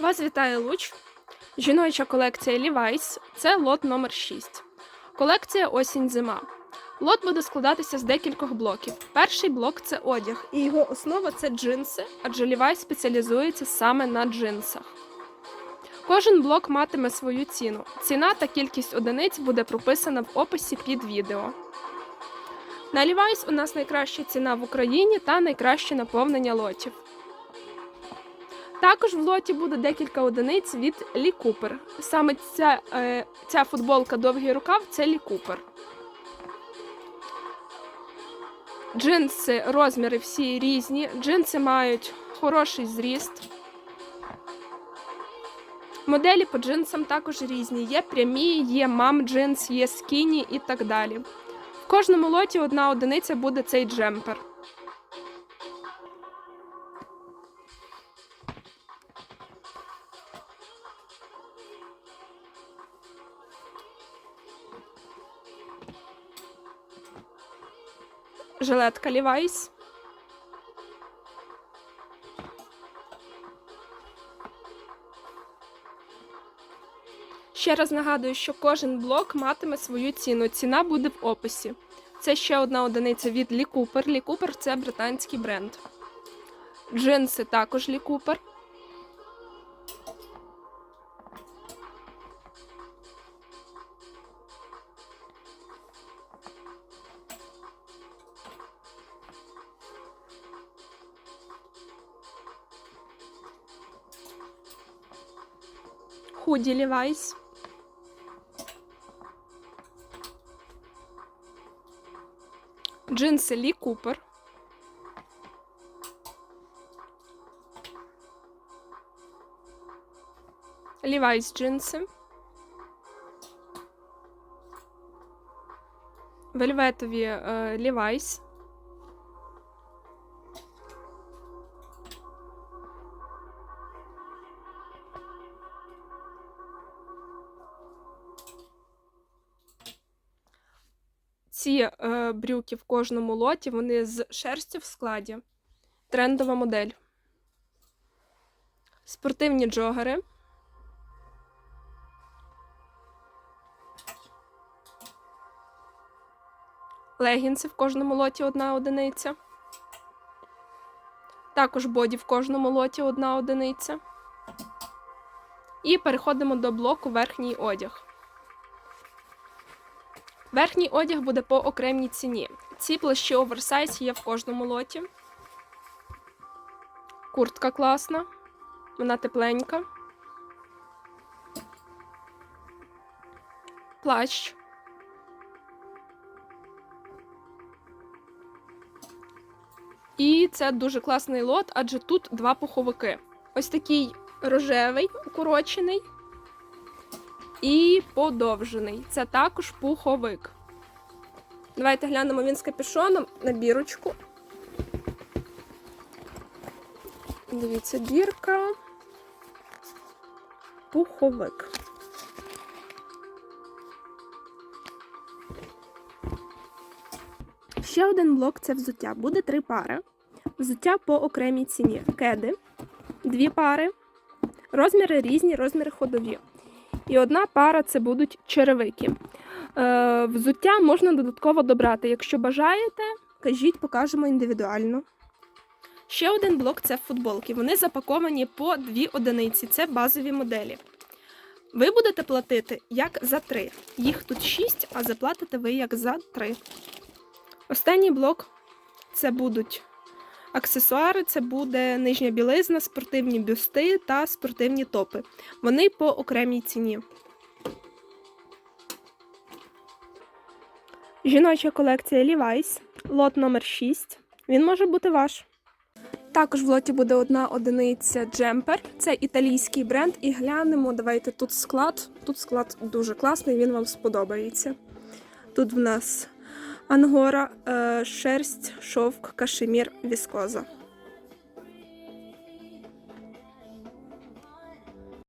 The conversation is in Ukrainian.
Вас вітає Луч. Жіноча колекція Levi's. Це лот номер 6. Колекція осінь-зима. Лот буде складатися з декількох блоків. Перший блок це одяг, і його основа це джинси, адже Levi's спеціалізується саме на джинсах. Кожен блок матиме свою ціну. Ціна та кількість одиниць буде прописана в описі під відео. На Levi's у нас найкраща ціна в Україні та найкраще наповнення лотів. Також в лоті буде декілька одиниць від Лі Купер. Саме ця, е, ця футболка довгий рукав це Лі Купер. Джинси, розміри всі різні. Джинси мають хороший зріст. Моделі по джинсам також різні. Є прямі, є мам джинс, є скіні і так далі. В кожному лоті одна одиниця буде цей джемпер. Жилетка Levi's. Ще раз нагадую, що кожен блок матиме свою ціну. Ціна буде в описі. Це ще одна одиниця від Lee Cooper. Lee Cooper – це британський бренд. Джинси також Lee Cooper. Худі Levi's. Джинси Лі Купер. Levi's джинси. Вельветові е, Ці е, брюки в кожному лоті, вони з шерстю в складі. Трендова модель. Спортивні джогери. Легінси в кожному лоті одна одиниця. Також боді в кожному лоті одна одиниця. І переходимо до блоку верхній одяг. Верхній одяг буде по окремій ціні. Ці плащі оверсайз є в кожному лоті. Куртка класна, вона тепленька. Плащ. І це дуже класний лот, адже тут два пуховики. Ось такий рожевий, укорочений і подовжений. Це також пуховик. Давайте глянемо він з капюшоном на бірочку. Дивіться, бірка. Пуховик. Ще один блок це взуття. Буде три пари. Взуття по окремій ціні. Кеди, дві пари. Розміри різні, розміри ходові. І одна пара це будуть черевики. Е, взуття можна додатково добрати. Якщо бажаєте, кажіть, покажемо індивідуально. Ще один блок це футболки. Вони запаковані по дві одиниці. Це базові моделі. Ви будете платити як за три. Їх тут шість, а заплатите ви як за три. Останній блок це будуть аксесуари, це буде нижня білизна, спортивні бюсти та спортивні топи. Вони по окремій ціні. Жіноча колекція Levi's, лот номер 6. Він може бути ваш. Також в лоті буде одна одиниця джемпер. Це італійський бренд. І глянемо, давайте тут склад. Тут склад дуже класний, він вам сподобається. Тут в нас ангора, е, шерсть, шовк, кашемір, віскоза.